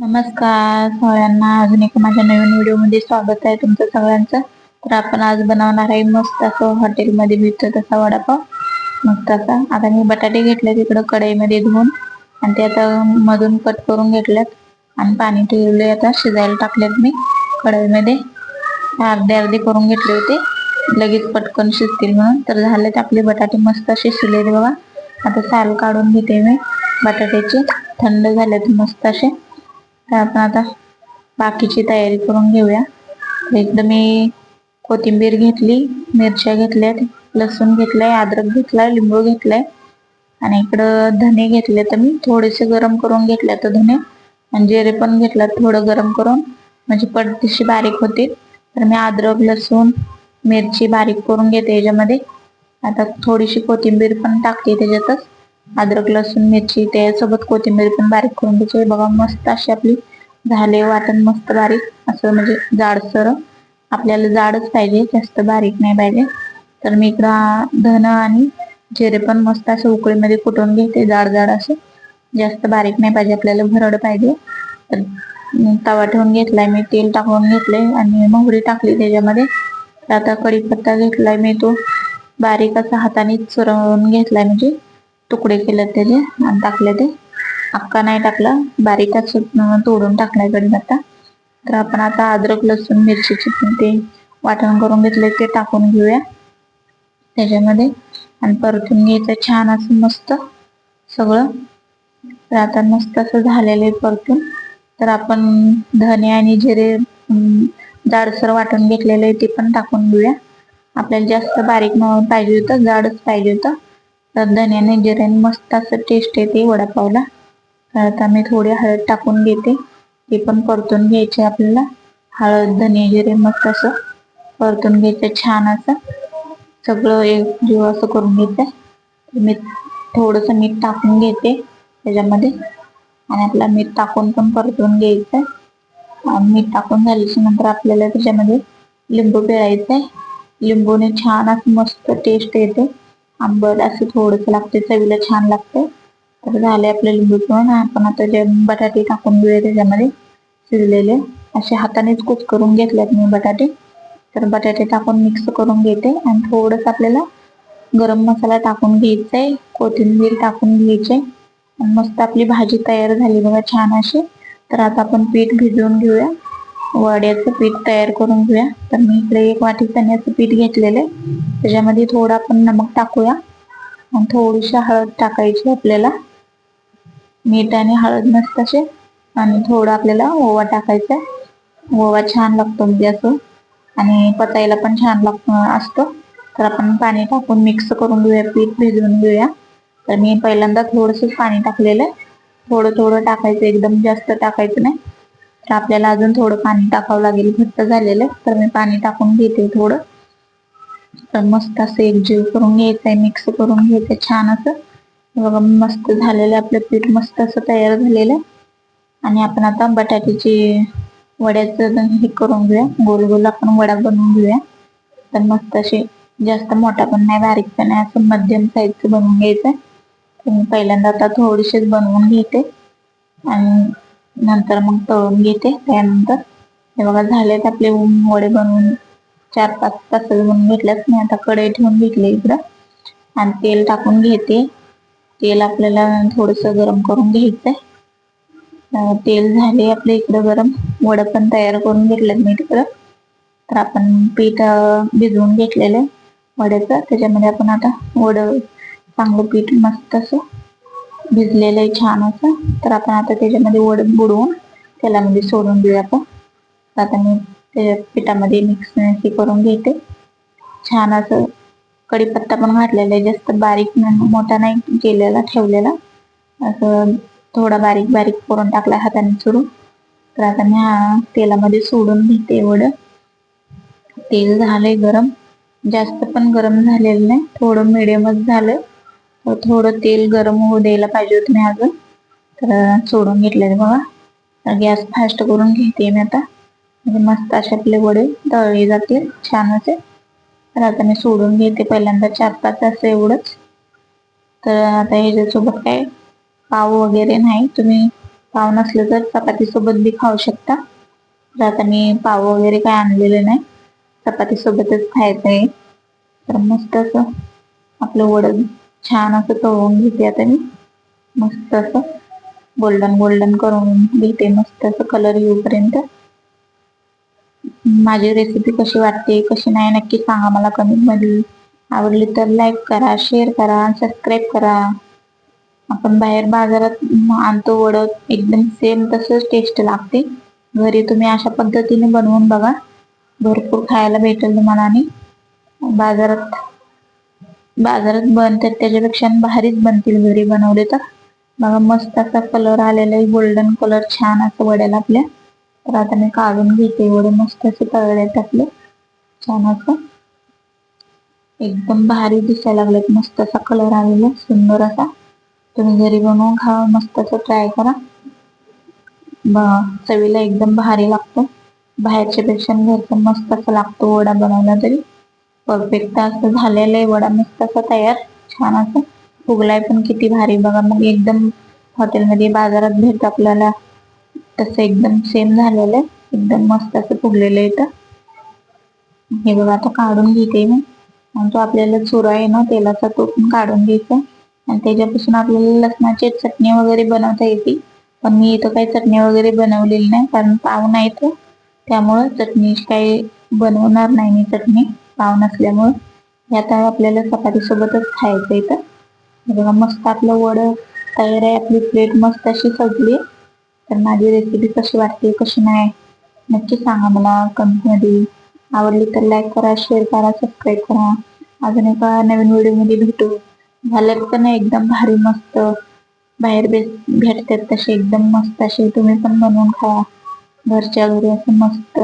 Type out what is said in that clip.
नमस्कार. सगळ्यांना अजून एक माझ्या नवीन व्हिडिओमध्ये स्वागत आहे तुमचं सगळ्यांचं. तर आपण आज बनवणार आहे मस्त असं हॉटेलमध्ये भेटतो तसा वडापाव. मस्त असा. आता मी बटाटे घेतले तिकडं कढईमध्ये धुवून. आणि ते आता मधून कट करून घेतल्यात. आणि पाणी ठेवले आता. शिजायला टाकलेत मी कढईमध्ये. अर्धे अर्धे करून घेतले होते. लगेच पटकन शिजतील म्हणून. तर झालेत आपले बटाटे मस्त असे शिजलेत बघा. आता साल काढून घेते मी बटाट्याचे. थंड झालेत मस्त असे. तर आपण आता बाकीची तयारी करून घेऊया. एकदा मी कोथिंबीर घेतली मिरच्या घेतल्यात लसूण घेतलाय अद्रक घेतलाय लिंबू घेतलाय. आणि इकडं धने घेतले तर मी थोडेसे गरम करून घेतले तर धने. आणि जिरे पण घेतला थोडं गरम करून. म्हणजे पडतीशी बारीक होती तर मी अद्रक लसूण मिरची बारीक करून घेते याच्यामध्ये. आता थोडीशी कोथिंबीर पण टाकते त्याच्यातच. अद्रक लसूण मिरची त्यासोबत कोथिंबीर पण बारीक करून घ्यायची. बघा मस्त अशी आपली झाले वाटण मस्त बारीक. असं म्हणजे जाडसर. आपल्याला जाडच पाहिजे जास्त बारीक नाही पाहिजे. तर मी इकडं धन आणि जिरे पण मस्त असं उकळीमध्ये कुटून घेते जाड जाड असे. जास्त बारीक नाही पाहिजे आपल्याला भरड पाहिजे. तर तवा ठेवून घेतलाय मी तेल टाकून घेतलंय आणि मोहरी टाकली त्याच्यामध्ये. आता कढीपत्ता घेतलाय मी तो. बारीक असा हाताने चुरवून घेतलाय म्हणजे तुकडे केले त्याचे आणि टाकले ते. अक्का नाही टाकला बारीकच तोडून टाकण्याकडे आता तर आपण आता अद्रक लसूण मिरचीची ते वाटण करून घेतले ते टाकून घेऊया त्याच्यामध्ये. आणि परतून घ्यायचं छान असं मस्त सगळं. तर आता मस्त असं झालेलं आहे परतून. तर आपण धने आणि जिरे जाडसर वाटून घेतलेलं आहे ते पण टाकून घेऊया. आपल्याला जास्त बारीक पाहिजे होतं जाडच पाहिजे होतं. तर धन्याने जिऱ्याने मस्त असं टेस्ट येते वडापावला. तर आता मी थोडी हळद टाकून घेते. ते पण परतून घ्यायचे आपल्याला. हळद धने जिरे मस्त असं परतून घ्यायचं छान असं. सगळं एक जीव असं करून घ्यायचं मी थोडंसं मीठ टाकून घेते त्याच्यामध्ये. आणि आपला मीठ टाकून पण परतून घ्यायचं. मीठ टाकून झाल्याच्यानंतर आपल्याला त्याच्यामध्ये लिंबू पिळायचं आहे लिंबूने छान असं मस्त टेस्ट येते. आंबट असं थोडंसं लागते चवीला छान लागते तर झाले आपले लिंबू पिळून आपण आता जे बटाटे टाकून घेऊया त्याच्यामध्ये शिजलेले असे हातानेच कुच करून घेतल्यात मी बटाटे. तर बटाटे टाकून मिक्स करून घेते आणि थोडंसं आपल्याला गरम मसाला टाकून घ्यायचा आहे कोथिंबीर टाकून घ्यायचे आणि मस्त आपली भाजी तयार झाली बघा छान अशी. तर आता आपण पीठ भिजवून घेऊया. वड्याचं पीठ तयार करून घेऊया. तर मी इकडे एक वाटी चण्याचं पीठ घेतलेलं आहे. त्याच्यामध्ये थोडं आपण नमक टाकूया. आणि थोडीशी हळद टाकायची आपल्याला. मीठ आणि हळद मस्त असे. आणि थोडं आपल्याला ओवा टाकायचा ओवा छान लागतो म्हणजे असं. आणि पचायला पण छान लाग असतो. तर आपण पाणी टाकून मिक्स करून घेऊया पीठ भिजवून घेऊया. तर मी पहिल्यांदा थोडंसं पाणी टाकलेलं आहे. थोडं थोडं टाकायचं एकदम जास्त टाकायचं नाही. तर आपल्याला अजून थोडं पाणी टाकावं लागेल. घट्ट झालेलं तर मी पाणी टाकून घेते थोडं. तर मस्त असं एकजीव करून घ्यायचंय मिक्स करून घ्यायचंय छान असं. बघा मस्त झालेलं आपलं पीठ मस्त असं तयार झालेलं आणि आपण आता बटाट्याची वड्याचं हे करून घेऊया. गोल गोल आपण वडा बनवून घेऊया. तर मस्त असे जास्त मोठा पण नाही बारीक पण नाही असं मध्यम साईजचं बनवून घ्यायचं तर मी पहिल्यांदा आता थोडीशीच बनवून घेते. आणि नंतर मग तळून घेते. त्यानंतर हे बघा झालेत आपले वडे बनवून चार पाच तास बनवून घेतल्यात. मी आता कढई ठेवून घेतली इकडं. आणि तेल टाकून घेते. तेल आपल्याला थोडंसं गरम करून घ्यायचंय. तेल झाले आपल्या इकडं गरम. वड पण तयार करून घेतलेत मी तिकडं. तर आपण पीठ भिजवून घेतलेलं वड्याचं. त्याच्यामध्ये आपण आता वड चांगलं पीठ मस्त असं भिजलेलं आहे छान असं. तर आपण आता त्याच्यामध्ये वड बुडवून तेलामध्ये म्हणजे सोडून देऊया आपण. आता मी त्याच्या पिठामध्ये मिक्स हे करून घेते. छान असं कढीपत्ता पण घातलेला आहे जास्त बारीक मोठा नाही केलेला ठेवलेला. असं थोडा बारीक बारीक करून टाकला हाताने चुरून. तर आता मी हा तेलामध्ये सोडून घेते एवढं. तेल झालंय गरम. जास्त पण गरम झालेलं नाही. थोडं मिडियमच झालं थोडं तेल गरम होऊ द्यायला पाहिजे होतं मी अजून. तर सोडून घेतलेले बघा. गॅस फास्ट करून घेते मी आता. म्हणजे मस्त असे आपले वडे तळले जातील छान असे. तर आता मी सोडून घेते पहिल्यांदा चार पाच असं एवढंच. तर आता ह्याच्यासोबत काय? पाव वगैरे नाही. तुम्ही पाव नसलं तर चपातीसोबत बी खाऊ शकता. तर आता मी पाव वगैरे काय आणलेले नाही. चपातीसोबतच खायचं आहे तर मस्त असं आपलं वडं छान असं तळून घेते आता मी मस्त असं गोल्डन गोल्डन करून घेते मस्त असं कलर येऊपर्यंत. माझी रेसिपी कशी वाटते कशी नाही नक्की सांगा मला कमेंटमध्ये आवडली तर लाईक करा शेअर करा सबस्क्राईब करा. आपण बाहेर बाजारात आणतो वडत एकदम सेम तसंच टेस्ट लागते. घरी तुम्ही अशा पद्धतीने बनवून बघा. भरपूर खायला भेटेल तुम्हाला आणि बाजारात बाजारात बनतात त्याच्यापेक्षा भारीच बनतील घरी बनवले तर. बघा मस्त असा कलर आलेला आहे गोल्डन कलर छान असं वड्याला आपल्या. तर आता मी काढून घेते वडे मस्त असे तळले टाकले छान असं. एकदम भारी दिसायला लागलेत मस्त असा कलर आलेला सुंदर असा. तुम्ही घरी बनवून खा मस्त असं ट्राय करा. चवीला एकदम भारी लागतो. बाहेरच्या पेक्षा घरचं मस्त असं लागतो वडा बनवला तरी. परफेक्ट असं झालेलं आहे. वडा मस्त तसा तयार? छान असं. फुगलाय पण किती भारी. बघा मग एकदम हॉटेलमध्ये बाजारात भेट आपल्याला तसं एकदम सेम झालेलं आहे. एकदम मस्त असं फुगलेलं आहे हे बघा आता काढून घेते मी. आणि तो आपल्याला चुरा आहे ना तेलाचा तो पण काढून घ्यायचा आणि त्याच्यापासून आपल्याला लसणाची चटणी वगैरे बनवता येते. पण मी इथं काही चटणी वगैरे बनवलेली नाही कारण पाव नाही त्यामुळं चटणी काही बनवणार नाही मी चटणी. पाव नसल्यामुळं या तळ आपल्याला चपातीसोबतच खायचं इथं. बघा मस्त आपलं वड तयार आहे आपली प्लेट मस्त अशी सजली तर माझी रेसिपी कशी वाटते कशी नाही नक्की सांगा मला कमेंटमध्ये आवडली तर लाईक करा शेअर करा सबस्क्राईब करा. अजून एका नवीन व्हिडिओमध्ये भेटू. झालं तर ना एकदम भारी मस्त. बाहेर भेटतात तसे एकदम मस्त असे. तुम्ही पण बनवून खा घरच्या घरी असं मस्त.